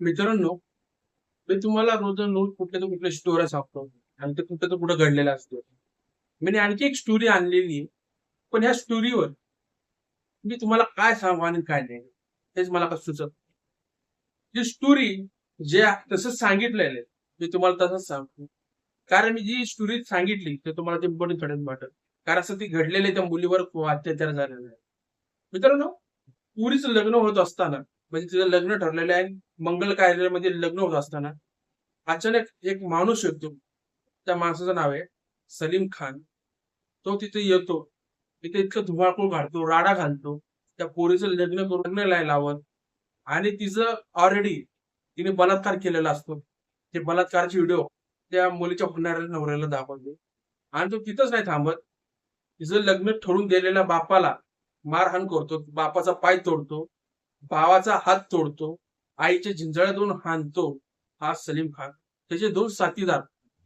मित्रांनो मी तुम्हाला रोज रोज कुठल्या तर कुठल्या स्टोऱ्या सांगतो. आणि ते कुठं तर कुठं घडलेलं असतं. मी आणखी एक स्टोरी आणलेली आहे. पण ह्या स्टोरीवर मी तुम्हाला काय सांगू आणि काय नाही हेच मला कसं सुचत जी स्टोरी जे तसंच सांगितलेलं मी तुम्हाला तसंच सांगतो. कारण मी जी स्टोरी सांगितली ते तुम्हाला ते बरी कळत वाटत. कारण असं ती घडलेली त्या मुलीवर अत्याचार झालेला आहे. मित्रांनो पुरीचं लग्न होत असताना म्हणजे तिचं लग्न ठरलेलं आहे मंगल कार्यालयामध्ये लग्न होत असताना अचानक एक माणूस येतो. त्या माणसाचं नाव आहे सलीम खान. तो तिथे येतो. तिथे इतकं धुमाकूळ घालतो राडा घालतो. त्या पोरीचं लग्न लग्न लावत. आणि तिचं ऑलरेडी तिने बलात्कार केलेला असतो. ते बलात्काराचे व्हिडिओ त्या मुलीच्या होणाऱ्या नवऱ्याला दाखवते. आणि तो तिथंच नाही थांबत. तिचं लग्न ठरून दिलेल्या बापाला मारहाण करतो. बापाचा पाय तोडतो. भावाचा हात तोडतो आईच्या झिंजळ्यातून हाणतो हा सलीम खान. त्याचे दोन साथीदार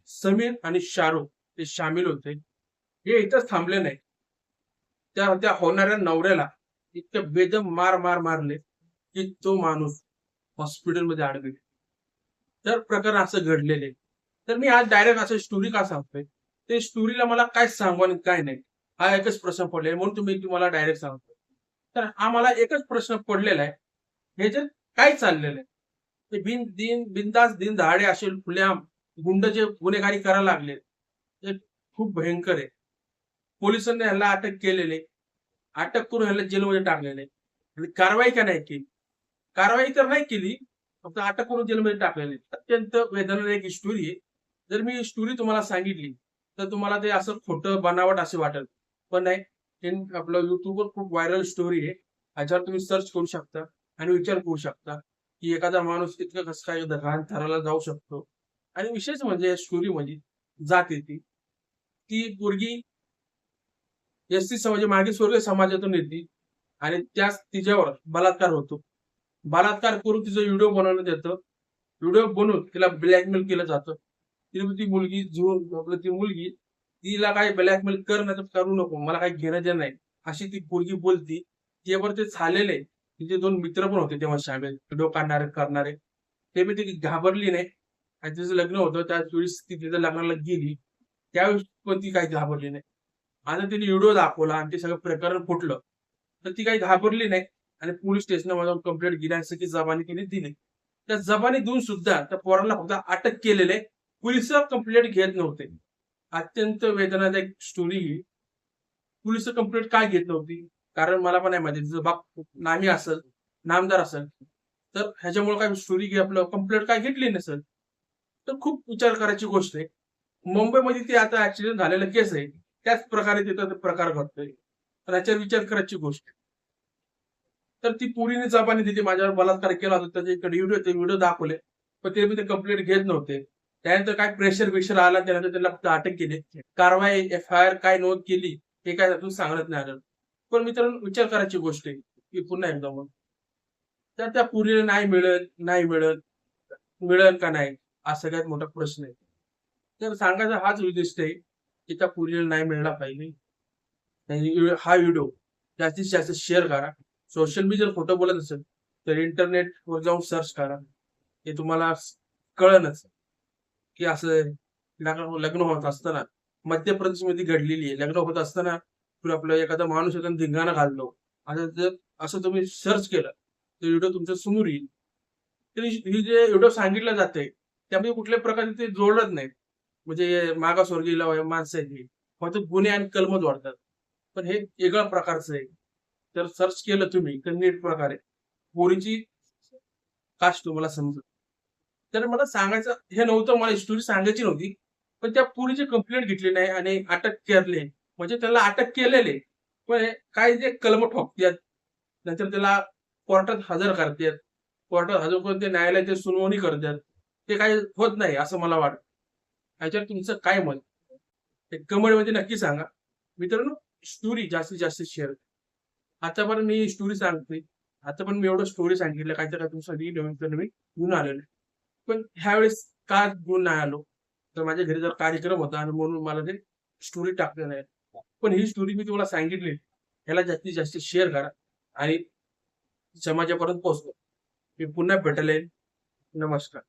समीर आणि शाहरुख ते सामील होते. हे इथंच थांबले नाही त्या त्या होणाऱ्या नवऱ्याला इतके बेदम मार मार मारले की तो माणूस हॉस्पिटलमध्ये अडकले तर प्रकरण असं घडलेले. तर मी आज डायरेक्ट असं स्टोरी का सांगतोय? ते स्टोरीला मला काय सांगू आणि काय नाही? हा एकच प्रश्न पडले म्हणून तुम्ही तुम्हाला डायरेक्ट सांगतो तर आम्हाला एकच प्रश्न पडलेला आहे. ह्याच्यात काय चाललेलं आहे? ते बिन दिन बिनदास दिन दहाडे असे खुल्या गुंड जे गुन्हेगारी करायला लागले ते खूप भयंकर आहे. पोलिसांनी ह्याला अटक केलेले अटक करून ह्याला जेलमध्ये टाकलेले आणि कारवाई का नाही केली? कारवाई तर नाही केली फक्त अटक करून जेलमध्ये टाकलेले अत्यंत वेदनादायक स्टोरी आहे. जर मी स्टोरी तुम्हाला सांगितली तर तुम्हाला ते असं खोटं बनावट असे वाटेल पण नाही आपलं युट्यूबवर खूप व्हायरल स्टोरी आहे. ह्याच्यावर तुम्ही सर्च करू शकता आणि विचार करू शकता की एखादा माणूस इतकं कसं काय घाण थराला जाऊ शकतो. आणि विशेष म्हणजे या स्टोरी म्हणजे जाते ती ती पोरगी एस टी समाज मागासवर्गीय समाजातून येते आणि त्याच तिच्यावर बलात्कार होतो. बलात्कार करून तिचा व्हिडिओ बनवण्यात येतं. व्हिडिओ बनवून तिला ब्लॅकमेल केलं जातं. तिला ती मुलगी जुळून आपलं ती मुलगी तिला काय ब्लॅकमेल कर नाही तर करू नको मला काही घेणं देणं नाही. अशी ती पोरगी बोलती. त्यावर ते झालेले. तिचे दोन मित्र पण होते तेव्हा शामिल व्हिडिओ काढणारे करणारे. ते मी ती घाबरली नाही. आणि तिचं लग्न होतं त्यावेळेस ती तिच्या लग्नाला गेली. त्यावेळेस पण ती काही घाबरली नाही. आता तिने व्हिडिओ दाखवला आणि ते सगळं प्रकरण फुटलं. तर ती काही घाबरली नाही. आणि पोलीस स्टेशनमध्ये जाऊन कंप्लेंट घेण्यासाठी जबानी तिने दिली. त्या जबानी देऊन सुद्धा त्या पोरांना फक्त अटक केलेले पोलीस कंप्लेंट घेत नव्हते. अत्यंत वेदनादायक स्टोरी ही. पोलीस कंप्लेंट काय घेत नव्हती? कारण मला पण नाही माहिती. तिचं बाप नामी असेल नामदार असेल तर ह्याच्यामुळे काय स्टोरी घे आपलं कंप्लेंट काय घेतली नसेल? तर खूप विचार करायची गोष्ट आहे. मुंबईमध्ये ते आता ऍक्सिडेंट झालेला केस आहे. त्याच प्रकारे तिथं प्रकार घडतोय. तर याच्यावर विचार करायची गोष्ट आहे. तर ती पुरीने जबानी तिथे माझ्यावर बलात्कार केला होता. त्याच्याकडे व्हिडिओ ते व्हिडिओ दाखवले. पण ते मी ते कंप्लेंट घेत नव्हते. त्यानंतर काय प्रेशर बिशर आला त्यानंतर त्याला फक्त अटक केली. कारवाई एफ आय आर काय नोंद केली हे काय त्यातून सांगण्यात नाही आलं. पण मित्रांनो विचार करायची गोष्ट आहे की पुन्हा एकदा मग. तर त्या पुरीला नाही मिळत नाही मिळत मिळेल का नाही हा सगळ्यात मोठा प्रश्न आहे. तर सांगायचा हाच उद्दिष्ट आहे की त्या पुरीला नाही मिळला पाहिजे. हा व्हिडिओ जास्तीत जास्त शेअर करा. सोशल मीडियावर फोटो खोटं बोलत असेल तर इंटरनेटवर जाऊन सर्च करा. हे तुम्हाला कळनच. की असं लग्न लग्न होत असताना मध्य प्रदेशमध्ये घडलेली आहे. लग्न होत असताना तुला आपलं एखादा माणूस येतो धिंगाणा घालतो. आता जर असं तुम्ही सर्च केलं तर व्हिडिओ तुमच्यासमोर येईल. तर ही जे व्हिडिओ सांगितलं जाते त्यामध्ये कुठल्याही प्रकारे ते जोडत नाही म्हणजे मागासवर्गीय माणसं आहेत फक्त गुन्हे आणि कलमच वाढतात पण हे वेगळ्या प्रकारचं आहे. तर सर्च केलं तुम्ही तर नीट प्रकारे. पोरीची कास्ट तुम्हाला समजत तर मला सांगायचं हे नव्हतं मला स्टोरी सांगायची नव्हती. पण त्या पोरीची कंप्लेंट घेतली नाही आणि अटक केले. म्हणजे त्याला अटक केलेले. पण काय जे कलम ठोकतात नंतर त्याला कोर्टात हजर करतात. कोर्टात हजर करून ते न्यायालयाची सुनावणी करतात. ते काही होत नाही असं मला वाटतं. ह्याच्यावर तुमचं काय मत? कमेंटमध्ये नक्की सांगा. मित्रांनो स्टोरी जास्तीत जास्त शेअर आतापर्यंत मी स्टोरी सांगते आता पण मी एवढं स्टोरी सांगितलं. काहीतरी तर तुमच्यासाठी नवीन नवीन घेऊन आलेलं आहे. पण ह्यावेळेस का घेऊन नाही आलो? तर माझ्या घरी जर कार्यक्रम होता आणि म्हणून मला ते स्टोरी टाकले नाही पण ही स्टोरी मी तुम्हाला सांगितली. ह्याला जास्तीत जास्त शेअर करा आणि समाजापर्यंत पोहोचतो मी पुन्हा भेटायला येईल नमस्कार.